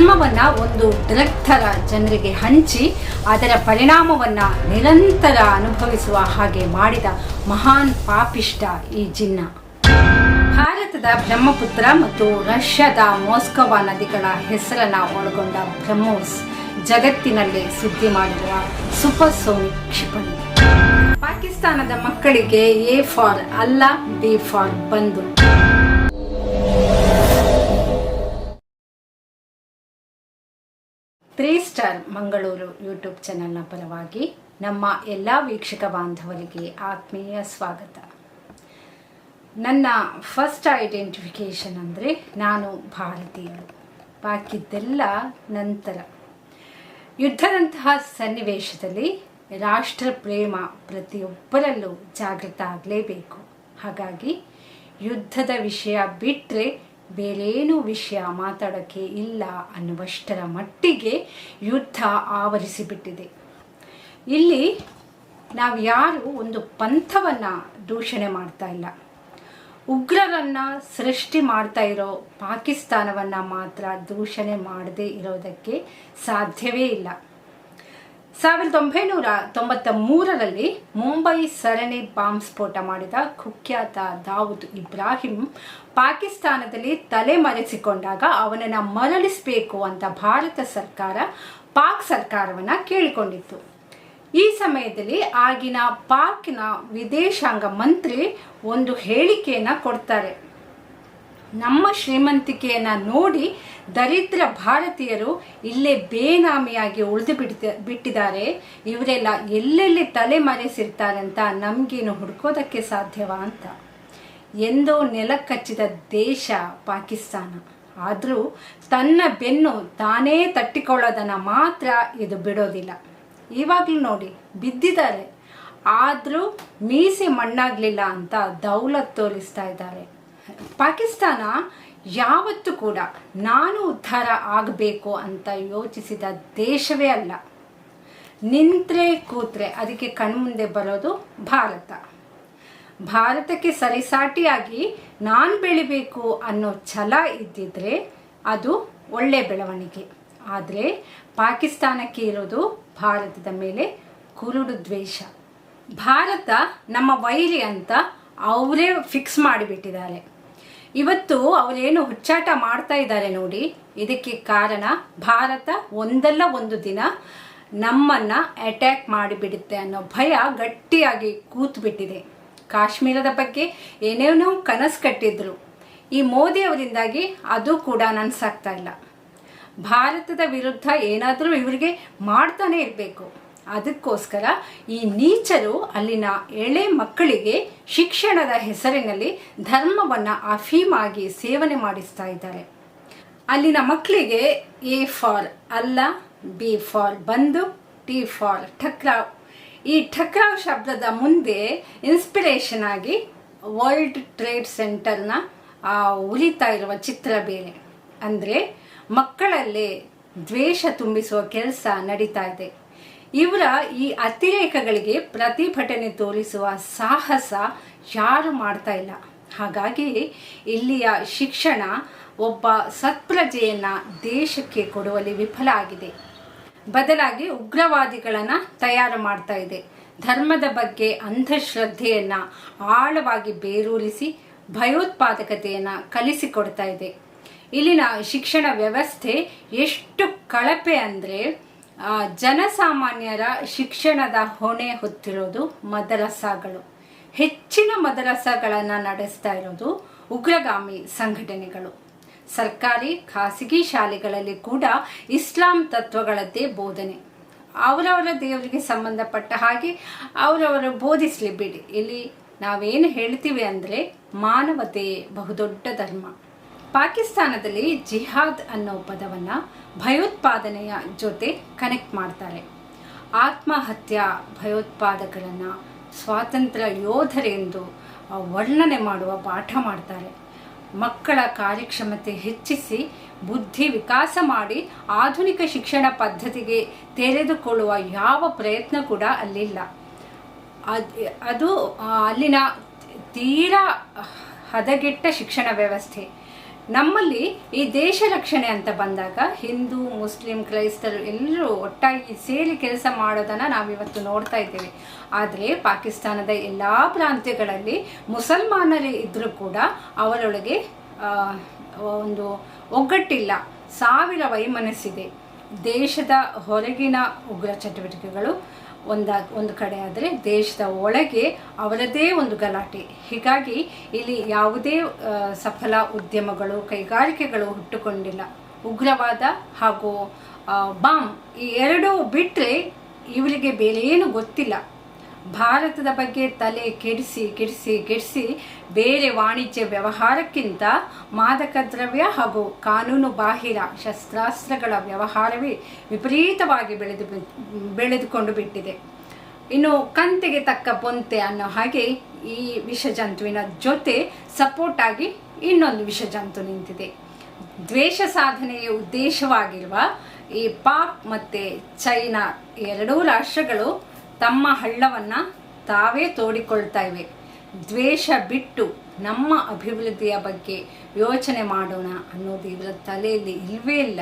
ಧರ್ಮವನ್ನ ಒಂದು ಡ್ರಗ್ ಜನರಿಗೆ ಹಂಚಿ, ಅದರ ಪರಿಣಾಮವನ್ನ ನಿರಂತರ ಅನುಭವಿಸುವ ಹಾಗೆ ಮಾಡಿದ ಮಹಾನ್ ಪಾಪಿಷ್ಟ ಈ ಜಿನ್ನ. ಭಾರತದ ಬ್ರಹ್ಮಪುತ್ರ ಮತ್ತು ರಷ್ಯಾದ ಮಾಸ್ಕೋವಾ ನದಿಗಳ ಹೆಸರನ್ನ ಒಳಗೊಂಡ ಬ್ರಹ್ಮೋಸ್ ಜಗತ್ತಿನಲ್ಲಿ ಸುದ್ದಿ ಮಾಡಿರುವ ಸೂಪರ್ಸೋನಿಕ್ ಕ್ಷಿಪಣಿ. ಪಾಕಿಸ್ತಾನದ ಮಕ್ಕಳಿಗೆ ಎ ಫಾರ್ ಅಲ್ಲ, ಬಿ ಫಾರ್ ಬಂದು ತ್ರೀ ಸ್ಟಾರ್ ಮಂಗಳೂರು ಯೂಟ್ಯೂಬ್ ಚಾನೆಲ್ನ ಪರವಾಗಿ ನಮ್ಮ ಎಲ್ಲ ವೀಕ್ಷಕ ಬಾಂಧವರಿಗೆ ಆತ್ಮೀಯ ಸ್ವಾಗತ. ನನ್ನ ಫಸ್ಟ್ ಐಡೆಂಟಿಫಿಕೇಷನ್ ಅಂದರೆ ನಾನು ಭಾರತೀಯಳು. ಬಾಕಿದ್ದೆಲ್ಲ ನಂತರ. ಯುದ್ಧದಂತಹ ಸನ್ನಿವೇಶದಲ್ಲಿ ರಾಷ್ಟ್ರ ಪ್ರೇಮ ಪ್ರತಿಯೊಬ್ಬರಲ್ಲೂ ಜಾಗೃತ ಆಗಲೇಬೇಕು. ಹಾಗಾಗಿ ಯುದ್ಧದ ವಿಷಯ ಬಿಟ್ಟರೆ ಬೇರೇನೂ ವಿಷಯ ಮಾತಾಡೋಕ್ಕೆ ಇಲ್ಲ ಅನ್ನುವಷ್ಟರ ಮಟ್ಟಿಗೆ ಯುದ್ಧ ಆವರಿಸಿಬಿಟ್ಟಿದೆ. ಇಲ್ಲಿ ನಾವು ಯಾರು ಒಂದು ಪಂಥವನ್ನು ದೂಷಣೆ ಮಾಡ್ತಾ ಇಲ್ಲ. ಉಗ್ರರನ್ನು ಸೃಷ್ಟಿ ಮಾಡ್ತಾ ಇರೋ ಪಾಕಿಸ್ತಾನವನ್ನು ಮಾತ್ರ ದೂಷಣೆ ಮಾಡದೇ ಇರೋದಕ್ಕೆ ಸಾಧ್ಯವೇ ಇಲ್ಲ. ಸಾವಿರದ ಒಂಬೈನೂರ ತೊಂಬತ್ತ ಮೂರರಲ್ಲಿ ಮುಂಬೈ ಸರಣಿ ಬಾಂಬ್ ಸ್ಫೋಟ ಮಾಡಿದ ಕುಖ್ಯಾತ ದಾವೂದ್ ಇಬ್ರಾಹಿಂ ಪಾಕಿಸ್ತಾನದಲ್ಲಿ ತಲೆಮರೆಸಿಕೊಂಡಾಗ ಅವನನ್ನು ಮರಳಿಸಬೇಕು ಅಂತ ಭಾರತ ಸರ್ಕಾರ, ಪಾಕ್ ಸರ್ಕಾರವನ್ನು ಕೇಳಿಕೊಂಡಿತ್ತು. ಈ ಸಮಯದಲ್ಲಿ ಆಗಿನ ಪಾಕ್ನ ವಿದೇಶಾಂಗ ಮಂತ್ರಿ ಒಂದು ಹೇಳಿಕೆಯನ್ನು ಕೊಡ್ತಾರೆ. ನಮ್ಮ ಶ್ರೀಮಂತಿಕೆಯನ್ನು ನೋಡಿ ದರಿದ್ರ ಭಾರತೀಯರು ಇಲ್ಲೇ ಬೇನಾಮಿಯಾಗಿ ಉಳಿದು ಬಿಡ್ತ, ಬಿಟ್ಟಿದ್ದಾರೆ. ಇವರೆಲ್ಲ ಎಲ್ಲೆಲ್ಲಿ ತಲೆ ಮರೆಸಿರ್ತಾರಂತ ನಮಗೇನು ಹುಡ್ಕೋದಕ್ಕೆ ಸಾಧ್ಯವಾ ಅಂತ. ಎಂದೋ ನೆಲಕಚ್ಚಿದ ದೇಶ ಪಾಕಿಸ್ತಾನ. ಆದರೂ ತನ್ನ ಬೆನ್ನು ತಾನೇ ತಟ್ಟಿಕೊಳ್ಳೋದನ್ನು ಮಾತ್ರ ಇದು ಬಿಡೋದಿಲ್ಲ. ಇವಾಗಲೂ ನೋಡಿ, ಬಿದ್ದಿದ್ದಾರೆ. ಆದರೂ ಮೀಸೆ ಮಣ್ಣಾಗಲಿಲ್ಲ ಅಂತ ದೌಲತ್ ತೋರಿಸ್ತಾ ಇದ್ದಾರೆ. ಪಾಕಿಸ್ತಾನ ಯಾವತ್ತೂ ಕೂಡ ನಾನು ಉದ್ಧಾರ ಆಗಬೇಕು ಅಂತ ಯೋಚಿಸಿದ ದೇಶವೇ ಅಲ್ಲ. ನಿಂತ್ರೆ ಕೂತ್ರೆ ಅದಕ್ಕೆ ಕಣ್ಮುಂದೆ ಬರೋದು ಭಾರತ. ಭಾರತಕ್ಕೆ ಸರಿಸಾಟಿಯಾಗಿ ನಾನು ಬೆಳಿಬೇಕು ಅನ್ನೋ ಛಲ ಇದ್ದಿದ್ರೆ ಅದು ಒಳ್ಳೆ ಬೆಳವಣಿಗೆ. ಆದರೆ ಪಾಕಿಸ್ತಾನಕ್ಕೆ ಇರೋದು ಭಾರತದ ಮೇಲೆ ಕುರುಡು ದ್ವೇಷ. ಭಾರತ ನಮ್ಮ ವೈರಿ ಅಂತ ಅವರೇ ಫಿಕ್ಸ್ ಮಾಡಿಬಿಟ್ಟಿದ್ದಾರೆ. ಇವತ್ತು ಅವರೇನು ಹುಚ್ಚಾಟ ಮಾಡ್ತಾ ಇದ್ದಾರೆ ನೋಡಿ. ಇದಕ್ಕೆ ಕಾರಣ ಭಾರತ ಒಂದಲ್ಲ ಒಂದು ದಿನ ನಮ್ಮನ್ನು ಅಟ್ಯಾಕ್ ಮಾಡಿಬಿಡುತ್ತೆ ಅನ್ನೋ ಭಯ ಗಟ್ಟಿಯಾಗಿ ಕೂತ್ಬಿಟ್ಟಿದೆ. ಕಾಶ್ಮೀರದ ಬಗ್ಗೆ ಏನೇನೋ ಕನಸು ಕಟ್ಟಿದ್ರು. ಈ ಮೋದಿ ಅವರಿಂದಾಗಿ ಅದು ಕೂಡ ನನ್ಸಾಗ್ತಾ ಇಲ್ಲ. ಭಾರತದ ವಿರುದ್ಧ ಏನಾದರೂ ಇವರಿಗೆ ಮಾಡ್ತಾನೆ ಇರಬೇಕು. ಅದಕ್ಕೋಸ್ಕರ ಈ ನೀಚರು ಅಲ್ಲಿನ ಎಳೆ ಮಕ್ಕಳಿಗೆ ಶಿಕ್ಷಣದ ಹೆಸರಿನಲ್ಲಿ ಧರ್ಮವನ್ನು ಅಫೀಮಾಗಿ ಸೇವನೆ ಮಾಡಿಸ್ತಾ ಇದ್ದಾರೆ. ಅಲ್ಲಿನ ಮಕ್ಕಳಿಗೆ ಎ ಫಾರ್ ಅಲ್ಲ, ಬಿ ಫಾರ್ ಬಂದು, ಟಿ ಫಾರ್ ಠಕ್ರಾವ್. ಈ ಠಕ್ರಾವ್ ಶಬ್ದದ ಮುಂದೆ ಇನ್ಸ್ಪಿರೇಷನ್ ಆಗಿ ವರ್ಲ್ಡ್ ಟ್ರೇಡ್ ಸೆಂಟರ್ನ ಉರಿತಾ ಇರುವ ಚಿತ್ರ ಬೇರೆ. ಅಂದರೆ ಮಕ್ಕಳಲ್ಲೇ ದ್ವೇಷ ತುಂಬಿಸುವ ಕೆಲಸ ನಡೀತಾ ಇದೆ. ಇವರ ಈ ಅತಿರೇಕಗಳಿಗೆ ಪ್ರತಿಭಟನೆ ತೋರಿಸುವ ಸಾಹಸ ಯಾರು ಮಾಡ್ತಾ ಇಲ್ಲ. ಹಾಗಾಗಿ ಇಲ್ಲಿಯ ಶಿಕ್ಷಣ ಒಬ್ಬ ಸತ್ಪ್ರಜೆಯನ್ನ ದೇಶಕ್ಕೆ ಕೊಡುವಲ್ಲಿ ವಿಫಲ ಆಗಿದೆ. ಬದಲಾಗಿ ಉಗ್ರವಾದಿಗಳನ್ನು ತಯಾರು ಮಾಡ್ತಾ ಇದೆ. ಧರ್ಮದ ಬಗ್ಗೆ ಅಂಧಶ್ರದ್ಧೆಯನ್ನ ಆಳವಾಗಿ ಬೇರೂರಿಸಿ ಭಯೋತ್ಪಾದಕತೆಯನ್ನ ಕಲಿಸಿಕೊಡ್ತಾ ಇದೆ. ಇಲ್ಲಿನ ಶಿಕ್ಷಣ ವ್ಯವಸ್ಥೆ ಎಷ್ಟು ಕಳಪೆ ಅಂದರೆ ಜನಸಾಮಾನ್ಯರ ಶಿಕ್ಷಣದ ಹೊಣೆ ಹೊತ್ತಿರೋದು ಮದರಸಾಗಳು. ಹೆಚ್ಚಿನ ಮದರಸಾಗಳನ್ನು ನಡೆಸ್ತಾ ಇರೋದು ಉಗ್ರಗಾಮಿ ಸಂಘಟನೆಗಳು. ಸರ್ಕಾರಿ, ಖಾಸಗಿ ಶಾಲೆಗಳಲ್ಲಿ ಕೂಡ ಇಸ್ಲಾಂ ತತ್ವಗಳದ್ದೇ ಬೋಧನೆ. ಅವರವರ ದೇವರಿಗೆ ಸಂಬಂಧಪಟ್ಟ ಹಾಗೆ ಅವರವರು ಬೋಧಿಸಲಿ ಬಿಡಿ. ಇಲ್ಲಿ ನಾವೇನು ಹೇಳ್ತೀವಿ ಅಂದರೆ ಮಾನವತೆ ಬಹುದೊಡ್ಡ ಧರ್ಮ. ಪಾಕಿಸ್ತಾನದಲ್ಲಿ ಜಿಹಾದ್ ಅನ್ನೋ ಪದವನ್ನು ಭಯೋತ್ಪಾದನೆಯ ಜೊತೆ ಕನೆಕ್ಟ್ ಮಾಡ್ತಾರೆ. ಆತ್ಮಹತ್ಯಾ ಭಯೋತ್ಪಾದಕರನ್ನು ಸ್ವಾತಂತ್ರ್ಯ ಯೋಧರೆಂದು ವರ್ಣನೆ ಮಾಡುವ ಪಾಠ ಮಾಡ್ತಾರೆ. ಮಕ್ಕಳ ಕಾರ್ಯಕ್ಷಮತೆ ಹೆಚ್ಚಿಸಿ, ಬುದ್ಧಿ ವಿಕಾಸ ಮಾಡಿ, ಆಧುನಿಕ ಶಿಕ್ಷಣ ಪದ್ಧತಿಗೆ ತೆರೆದುಕೊಳ್ಳುವ ಯಾವ ಪ್ರಯತ್ನ ಕೂಡ ಅಲ್ಲಿಲ್ಲ. ಅದ್- ಅಲ್ಲಿನ ತೀರಾ ಹದಗೆಟ್ಟ ಶಿಕ್ಷಣ ವ್ಯವಸ್ಥೆ. ನಮ್ಮಲ್ಲಿ ಈ ದೇಶ ರಕ್ಷಣೆ ಅಂತ ಬಂದಾಗ ಹಿಂದೂ, ಮುಸ್ಲಿಂ, ಕ್ರೈಸ್ತರು ಎಲ್ಲರೂ ಒಟ್ಟಾಗಿ ಸೇರಿ ಕೆಲಸ ಮಾಡೋದನ್ನು ನಾವಿವತ್ತು ನೋಡ್ತಾ ಇದ್ದೇವೆ. ಆದರೆ ಪಾಕಿಸ್ತಾನದ ಎಲ್ಲ ಪ್ರಾಂತ್ಯಗಳಲ್ಲಿ ಮುಸಲ್ಮಾನರೇ ಇದ್ದರೂ ಕೂಡ ಅವರೊಳಗೆ ಒಂದು ಒಗ್ಗಟ್ಟಿಲ್ಲ, ಸಾವಿರ ವೈಮನಸ್ಸಿದೆ. ದೇಶದ ಹೊರಗಿನ ಉಗ್ರ ಚಟುವಟಿಕೆಗಳು ಒಂದ ಒಂದು ಕಡೆ ಆದರೆ ದೇಶದ ಒಳಗೆ ಅವರದೇ ಒಂದು ಗಲಾಟೆ. ಹೀಗಾಗಿ ಇಲ್ಲಿ ಯಾವುದೇ ಸಫಲ ಉದ್ಯಮಗಳು, ಕೈಗಾರಿಕೆಗಳು ಹುಟ್ಟುಕೊಂಡಿಲ್ಲ. ಉಗ್ರವಾದ ಹಾಗೂ ಬಾಂಬ್ ಈ ಎರಡೂ ಬಿಟ್ಟರೆ ಇವರಿಗೆ ಬೇರೆ ಏನು ಗೊತ್ತಿಲ್ಲ. ಭಾರತದ ಬಗ್ಗೆ ತಲೆ ಕೆಡಿಸಿ ಕೆಡಿಸಿ ಕೆಡಿಸಿ ಬೇರೆ ವಾಣಿಜ್ಯ ವ್ಯವಹಾರಕ್ಕಿಂತ ಮಾದಕ ದ್ರವ್ಯ ಹಾಗೂ ಕಾನೂನು ಬಾಹಿರ ಶಸ್ತ್ರಾಸ್ತ್ರಗಳ ವ್ಯವಹಾರವೇ ವಿಪರೀತವಾಗಿ ಬೆಳೆದು ಬೆಳೆದುಕೊಂಡು ಬಿಟ್ಟಿದೆ. ಇನ್ನು ಕಂತೆಗೆ ತಕ್ಕ ಪೊಂತೆ ಅನ್ನೋ ಹಾಗೆ ಈ ವಿಷಜಂತುವಿನ ಜೊತೆ ಸಪೋರ್ಟ್ ಆಗಿ ಇನ್ನೊಂದು ವಿಷಜಂತು ನಿಂತಿದೆ. ದ್ವೇಷ ಸಾಧನೆಯ ಉದ್ದೇಶವಾಗಿರುವ ಈ ಪಾಕ್ ಮತ್ತು ಚೈನಾ ಎರಡೂ ರಾಷ್ಟ್ರಗಳು ತಮ್ಮ ಹಳ್ಳವನ್ನು ತಾವೇ ತೋಡಿಕೊಳ್ತಾ ಇವೆ. ದ್ವೇಷ ಬಿಟ್ಟು ನಮ್ಮ ಅಭಿವೃದ್ಧಿಯ ಬಗ್ಗೆ ಯೋಚನೆ ಮಾಡೋಣ ಅನ್ನೋದು ಇವರ ತಲೆಯಲ್ಲಿ ಇಲ್ವೇ ಇಲ್ಲ.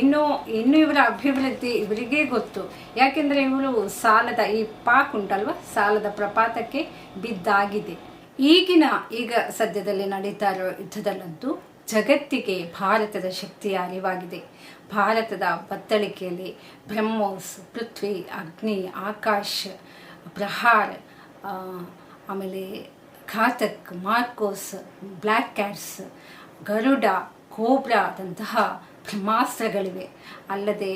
ಇನ್ನು ಇನ್ನು ಇವರ ಅಭಿವೃದ್ಧಿ ಇವರಿಗೇ ಗೊತ್ತು. ಯಾಕೆಂದರೆ ಇವರು ಸಾಲದ ಈ ಪಾಕ್ ಉಂಟಲ್ವ? ಸಾಲದ ಪ್ರಪಾತಕ್ಕೆ ಬಿದ್ದಾಗಿದೆ. ಈಗಿನ, ಈಗ ಸದ್ಯದಲ್ಲಿ ನಡೀತಾ ಇರೋ ಯುದ್ಧದಲ್ಲಂತೂ ಜಗತ್ತಿಗೆ ಭಾರತದ ಶಕ್ತಿಯ ಅರಿವಾಗಿದೆ. ಭಾರತದ ಬತ್ತಳಿಕೆಯಲ್ಲಿ ಬ್ರಹ್ಮೋಸ್, ಪೃಥ್ವಿ, ಅಗ್ನಿ, ಆಕಾಶ್, ಪ್ರಹಾರ್ ಆಮೇಲೆ Ghatak, MARCOS black cats, Garuda ಕೋಬ್ರಾದಂತಹ ಬ್ರಹ್ಮಾಸ್ತ್ರಗಳಿವೆ. ಅಲ್ಲದೆ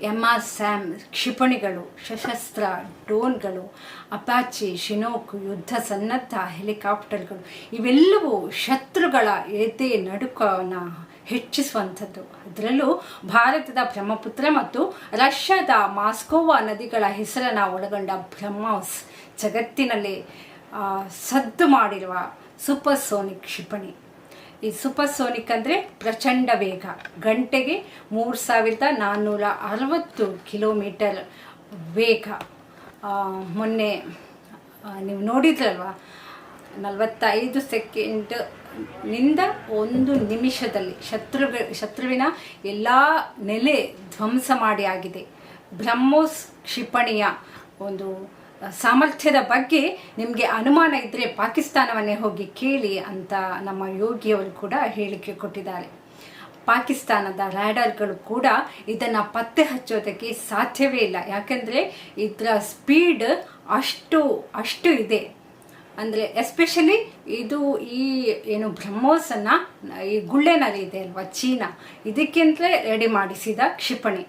ಎಂ ಆರ್ ಸ್ಯಾಮ್ ಕ್ಷಿಪಣಿಗಳು, ಸಶಸ್ತ್ರ, ಡ್ರೋನ್ಗಳು, ಅಪಾಚಿ, ಶಿನೋಕ್, ಯುದ್ಧ ಸನ್ನದ್ಧ ಹೆಲಿಕಾಪ್ಟರ್ಗಳು, ಇವೆಲ್ಲವೂ ಶತ್ರುಗಳ ಎದೆ ನಡುಕನ ಹೆಚ್ಚಿಸುವಂಥದ್ದು. ಅದರಲ್ಲೂ ಭಾರತದ ಬ್ರಹ್ಮಪುತ್ರ ಮತ್ತು ರಷ್ಯಾದ ಮಾಸ್ಕೋವಾ ನದಿಗಳ ಹೆಸರನ್ನು ಒಳಗೊಂಡ ಬ್ರಹ್ಮಾಸ್ ಜಗತ್ತಿನಲ್ಲಿ ಸದ್ದು ಮಾಡಿರುವ ಸೂಪರ್ ಸೋನಿಕ್ ಕ್ಷಿಪಣಿ. ಈ ಸೂಪರ್ಸೋನಿಕ್ ಅಂದರೆ ಪ್ರಚಂಡ ವೇಗ. ಗಂಟೆಗೆ ಮೂರು ಸಾವಿರದ ನಾನ್ನೂರ ಅರವತ್ತು ಕಿಲೋಮೀಟರ್ ವೇಗ. ಮೊನ್ನೆ ನೀವು ನೋಡಿದ್ರಲ್ವ? ನಲವತ್ತೈದು ಸೆಕೆಂಡ್ನಿಂದ ಒಂದು ನಿಮಿಷದಲ್ಲಿ ಶತ್ರು ಶತ್ರುವಿನ ಎಲ್ಲ ನೆಲೆ ಧ್ವಂಸ ಮಾಡಿ ಆಗಿದೆ. ಬ್ರಹ್ಮೋಸ್ ಕ್ಷಿಪಣಿಯ ಒಂದು ಸಾಮರ್ಥ್ಯದ ಬಗ್ಗೆ ನಿಮಗೆ ಅನುಮಾನ ಇದ್ದರೆ ಪಾಕಿಸ್ತಾನವನ್ನೇ ಹೋಗಿ ಕೇಳಿ ಅಂತ ನಮ್ಮ ಯೋಗಿಯವರು ಕೂಡ ಹೇಳಿಕೆ ಕೊಟ್ಟಿದ್ದಾರೆ. ಪಾಕಿಸ್ತಾನದ ರ್ಯಾಡರ್ಗಳು ಕೂಡ ಇದನ್ನು ಪತ್ತೆ ಹಚ್ಚೋದಕ್ಕೆ ಸಾಧ್ಯವೇ ಇಲ್ಲ. ಯಾಕೆಂದರೆ ಇದರ ಸ್ಪೀಡ್ ಅಷ್ಟು ಅಷ್ಟು ಇದೆ. ಅಂದರೆ ಎಸ್ಪೆಷಲಿ ಇದು ಈ ಏನು ಬ್ರಹ್ಮೋಸನ್ನು ಈ ಗುಳ್ಳೆನಲ್ಲಿ ಇದೆ ಅಲ್ವಾ ಚೀನಾ. ಇದಕ್ಕಿಂತಲೇ ರೆಡಿ ಮಾಡಿಸಿದ ಕ್ಷಿಪಣಿ.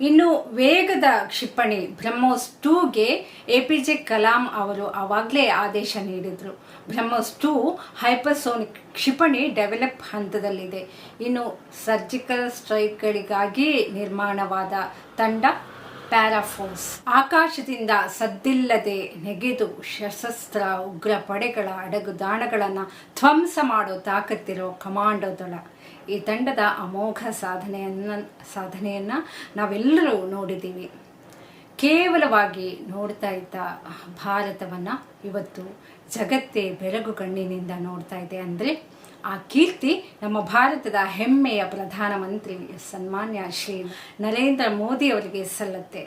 ಇನ್ನು ವೇಗದ ಕ್ಷಿಪಣಿ ಬ್ರಹ್ಮೋಸ್ ಟೂಗೆ ಎ ಪಿ ಜೆ ಕಲಾಂ ಅವರು ಆವಾಗಲೇ ಆದೇಶ ನೀಡಿದರು. ಬ್ರಹ್ಮೋಸ್ ಟೂ ಹೈಪರ್ಸೋನಿಕ್ ಕ್ಷಿಪಣಿ ಡೆವಲಪ್ ಹಂತದಲ್ಲಿದೆ. ಇನ್ನು ಸರ್ಜಿಕಲ್ ಸ್ಟ್ರೈಕ್ಗಳಿಗಾಗಿ ನಿರ್ಮಾಣವಾದ ತಂಡ ಪ್ಯಾರಾಫೋರ್ಸ್. ಆಕಾಶದಿಂದ ಸದ್ದಿಲ್ಲದೆ ನೆಗೆದು ಸಶಸ್ತ್ರ ಉಗ್ರ ಪಡೆಗಳ ಅಡಗುದಾಣಗಳನ್ನು ಧ್ವಂಸ ಮಾಡೋ ತಾಕತ್ತಿರೋ ಕಮಾಂಡೋ ದಳ. ಈ ತಂಡದ ಅಮೋಘ ಸಾಧನೆಯನ್ನು ಸಾಧನೆಯನ್ನು ನಾವೆಲ್ಲರೂ ನೋಡಿದ್ದೀವಿ. ಕೇವಲವಾಗಿ ನೋಡ್ತಾ ಇದ್ದ ಭಾರತವನ್ನು ಇವತ್ತು ಜಗತ್ತೇ ಬೆರಗು ಕಣ್ಣಿನಿಂದ ನೋಡ್ತಾ ಇದೆ ಅಂದರೆ ಆ ಕೀರ್ತಿ ನಮ್ಮ ಭಾರತದ ಹೆಮ್ಮೆಯ ಪ್ರಧಾನಮಂತ್ರಿ ಸನ್ಮಾನ್ಯ ಶ್ರೀ ನರೇಂದ್ರ ಮೋದಿ ಅವರಿಗೆ ಸಲ್ಲತ್ತೆ.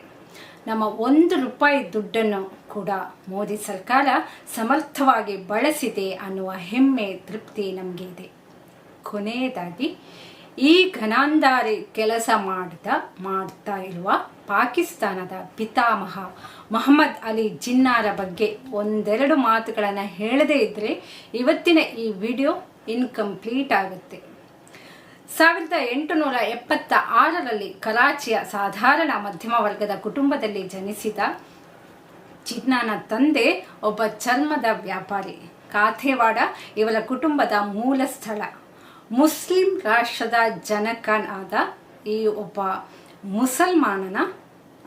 ನಮ್ಮ ಒಂದು ರೂಪಾಯಿ ದುಡ್ಡನ್ನು ಕೂಡ ಮೋದಿ ಸರ್ಕಾರ ಸಮರ್ಥವಾಗಿ ಬಳಸಿದೆ ಅನ್ನುವ ಹೆಮ್ಮೆ, ತೃಪ್ತಿ ನಮಗೆ ಇದೆ. ಕೊನೆಯದಾಗಿ ಈ ಘನಾಂಧಾರಿ ಕೆಲಸ ಮಾಡಿದ, ಮಾಡ್ತಾ ಇರುವ ಪಾಕಿಸ್ತಾನದ ಪಿತಾಮಹ ಮೊಹಮ್ಮದ್ ಅಲಿ ಜಿನ್ನಾರ ಬಗ್ಗೆ ಒಂದೆರಡು ಮಾತುಗಳನ್ನು ಹೇಳದೇ ಇದ್ದರೆ ಇವತ್ತಿನ ಈ ವಿಡಿಯೋ ಇನ್ಕಂಪ್ಲೀಟ್ ಆಗುತ್ತೆ. ಸಾವಿರದ ಎಂಟುನೂರ ಎಪ್ಪತ್ತ ಆರರಲ್ಲಿ ಕರಾಚಿಯ ಸಾಧಾರಣ ಮಧ್ಯಮ ವರ್ಗದ ಕುಟುಂಬದಲ್ಲಿ ಜನಿಸಿದ ಜಿನ್ನಾನ ತಂದೆ ಒಬ್ಬ ಚರ್ಮದ ವ್ಯಾಪಾರಿ. ಕಾಥೇವಾಡ ಇವರ ಕುಟುಂಬದ ಮೂಲ ಸ್ಥಳ. ಮುಸ್ಲಿಂ ರಾಷ್ಟ್ರದ ಜನಕನಾದ ಈ ಒಬ್ಬ ಮುಸಲ್ಮಾನನ,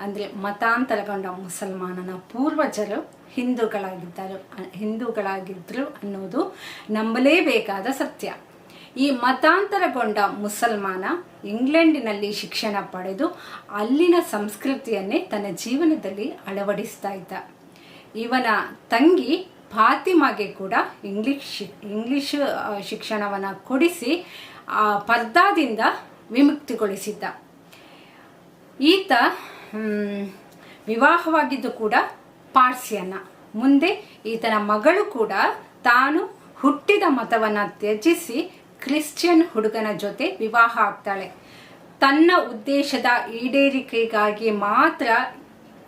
ಅಂದರೆ ಮತಾಂತರಗೊಂಡ ಮುಸಲ್ಮಾನನ ಪೂರ್ವಜರು ಹಿಂದೂಗಳಾಗಿದ್ದರು ಹಿಂದೂಗಳಾಗಿದ್ದರು ಅನ್ನೋದು ನಂಬಲೇಬೇಕಾದ ಸತ್ಯ. ಈ ಮತಾಂತರಗೊಂಡ ಮುಸಲ್ಮಾನ ಇಂಗ್ಲೆಂಡಿನಲ್ಲಿ ಶಿಕ್ಷಣ ಪಡೆದು ಅಲ್ಲಿನ ಸಂಸ್ಕೃತಿಯನ್ನೇ ತನ್ನ ಜೀವನದಲ್ಲಿ ಅಳವಡಿಸ್ತಾ ಇದ್ದ. ಇವನ ತಂಗಿ ಫಾತಿಮಾಗೆ ಕೂಡ ಇಂಗ್ಲಿಷ್ ಇಂಗ್ಲಿಷ್ ಶಿಕ್ಷಣವನ್ನು ಕೊಡಿಸಿ ಪರ್ದಾದಿಂದ ವಿಮುಕ್ತಿಗೊಳಿಸಿದ್ದ. ಈತ ವಿವಾಹವಾಗಿದ್ದು ಕೂಡ ಪಾರ್ಸಿಯನ್ನ. ಮುಂದೆ ಈತನ ಮಗಳು ಕೂಡ ತಾನು ಹುಟ್ಟಿದ ಮತವನ್ನು ತ್ಯಜಿಸಿ ಕ್ರಿಶ್ಚಿಯನ್ ಹುಡುಗನ ಜೊತೆ ವಿವಾಹ ಆಗ್ತಾಳೆ. ತನ್ನ ಉದ್ದೇಶದ ಈಡೇರಿಕೆಗಾಗಿ ಮಾತ್ರ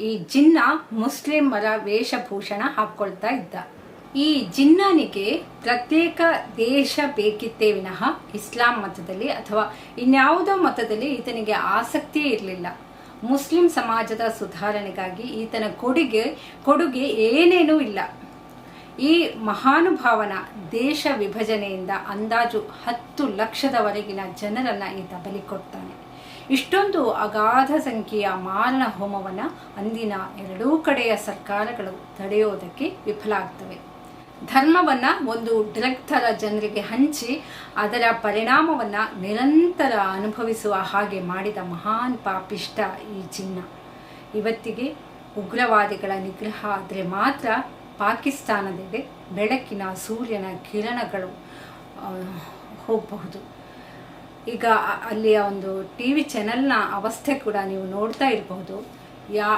ಈ ಜಿನ್ನ ಮುಸ್ಲಿಮರ ವೇಷಭೂಷಣ ಹಾಕ್ಕೊಳ್ತಾ ಇದ್ದ. ಈ ಜಿನ್ನನಿಗೆ ಪ್ರತ್ಯೇಕ ದೇಶ ಬೇಕಿತ್ತೇ ವಿನಃ ಇಸ್ಲಾಂ ಮತದಲ್ಲಿ ಅಥವಾ ಇನ್ಯಾವುದೋ ಮತದಲ್ಲಿ ಈತನಿಗೆ ಆಸಕ್ತಿಯೇ ಇರಲಿಲ್ಲ. ಮುಸ್ಲಿಂ ಸಮಾಜದ ಸುಧಾರಣೆಗಾಗಿ ಈತನ ಕೊಡುಗೆ ಕೊಡುಗೆ ಏನೇನೂ ಇಲ್ಲ. ಈ ಮಹಾನುಭಾವನ ದೇಶ ವಿಭಜನೆಯಿಂದ ಅಂದಾಜು ಹತ್ತು ಲಕ್ಷದವರೆಗಿನ ಜನರನ್ನು ಈತ ಬಲಿ ಕೊಡ್ತಾನೆ. ಇಷ್ಟೊಂದು ಅಗಾಧ ಸಂಖ್ಯೆಯ ಮಾರಣ ಹೋಮವನ್ನು ಅಂದಿನ ಎರಡೂ ಕಡೆಯ ಸರ್ಕಾರಗಳು ತಡೆಯೋದಕ್ಕೆ ವಿಫಲ ಆಗ್ತವೆ ಧರ್ಮವನ್ನು ಒಂದು ಡ್ರಗ್ ಥರ ಜನರಿಗೆ ಹಂಚಿ ಅದರ ಪರಿಣಾಮವನ್ನು ನಿರಂತರ ಅನುಭವಿಸುವ ಹಾಗೆ ಮಾಡಿದ ಮಹಾನ್ ಪಾಪಿಷ್ಟ ಈ ಚಿನ್ನ. ಇವತ್ತಿಗೆ ಉಗ್ರವಾದಿಗಳ ನಿಗ್ರಹ ಆದರೆ ಮಾತ್ರ ಪಾಕಿಸ್ತಾನದಿದೆ ಬೆಳಕಿನ ಸೂರ್ಯನ ಕಿರಣಗಳು ಹೋಗಬಹುದು. ಈಗ ಅಲ್ಲಿಯ ಒಂದು ಟಿ ವಿ ಚಾನೆಲ್ನ ಅವಸ್ಥೆ ಕೂಡ ನೀವು ನೋಡ್ತಾ ಇರಬಹುದು ಯಾ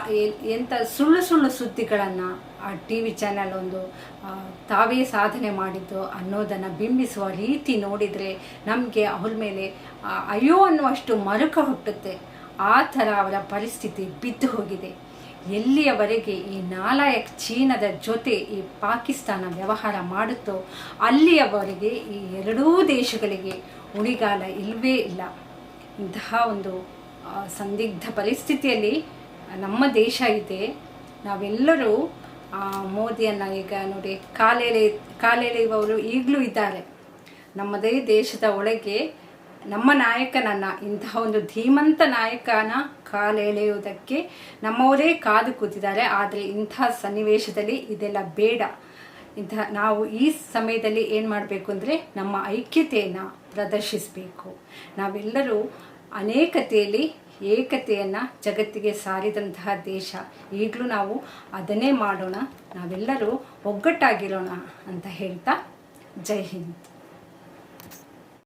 ಎಂಥ ಸುಳ್ಳು ಸುಳ್ಳು ಸುದ್ದಿಗಳನ್ನು ಆ ಟಿ ವಿ ಚಾನೆಲ್ ಒಂದು ತಾವೇ ಸಾಧನೆ ಮಾಡಿದ್ದು ಅನ್ನೋದನ್ನು ಬಿಂಬಿಸುವ ರೀತಿ ನೋಡಿದರೆ ನಮಗೆ ಅವ್ರ ಮೇಲೆ ಅಯ್ಯೋ ಅನ್ನುವಷ್ಟು ಮರುಕ ಹುಟ್ಟುತ್ತೆ. ಆ ಥರ ಅವರ ಪರಿಸ್ಥಿತಿ ಬಿದ್ದು ಹೋಗಿದೆ. ಎಲ್ಲಿಯವರೆಗೆ ಈ ನಾಲಾಯಕ್ ಚೀನಾದ ಜೊತೆ ಈ ಪಾಕಿಸ್ತಾನ ವ್ಯವಹಾರ ಮಾಡುತ್ತೋ ಅಲ್ಲಿಯವರೆಗೆ ಈ ಎರಡೂ ದೇಶಗಳಿಗೆ ಉಳಿಗಾಲ ಇಲ್ಲವೇ ಇಲ್ಲ. ಇಂತಹ ಒಂದು ಸಂದಿಗ್ಧ ಪರಿಸ್ಥಿತಿಯಲ್ಲಿ ನಮ್ಮ ದೇಶ ಇದೆ. ನಾವೆಲ್ಲರೂ ಮೋದಿಯನ್ನು ಈಗ ನೋಡಿ ಕಾಲೆಳೆ, ಕಾಲೆಳೆಯುವವರು ಈಗಲೂ ಇದ್ದಾರೆ. ನಮ್ಮದೇ ದೇಶದ ಒಳಗೆ ನಮ್ಮ ನಾಯಕನನ್ನ ಇಂತಹ ಒಂದು ಧೀಮಂತ ನಾಯಕನ ಕಾಲೆಳೆಯುವುದಕ್ಕೆ ನಮ್ಮವರೇ ಕಾದು ಕೂತಿದ್ದಾರೆ. ಆದರೆ ಇಂತಹ ಸನ್ನಿವೇಶದಲ್ಲಿ ಇದೆಲ್ಲ ಬೇಡ. ಇಂತಹ ನಾವು ಈ ಸಮಯದಲ್ಲಿ ಏನು ಮಾಡಬೇಕು ಅಂದರೆ ನಮ್ಮ ಐಕ್ಯತೆಯನ್ನು ಪ್ರದರ್ಶಿಸಬೇಕು. ನಾವೆಲ್ಲರೂ ಅನೇಕತೆಯಲ್ಲಿ ಏಕತೆಯನ್ನು ಜಗತ್ತಿಗೆ ಸಾರಿದಂತಹ ದೇಶ. ಈಗಲೂ ನಾವು ಅದನ್ನೇ ಮಾಡೋಣ. ನಾವೆಲ್ಲರೂ ಒಗ್ಗಟ್ಟಾಗಿರೋಣ ಅಂತ ಹೇಳ್ತಾ ಜೈ ಹಿಂದ್.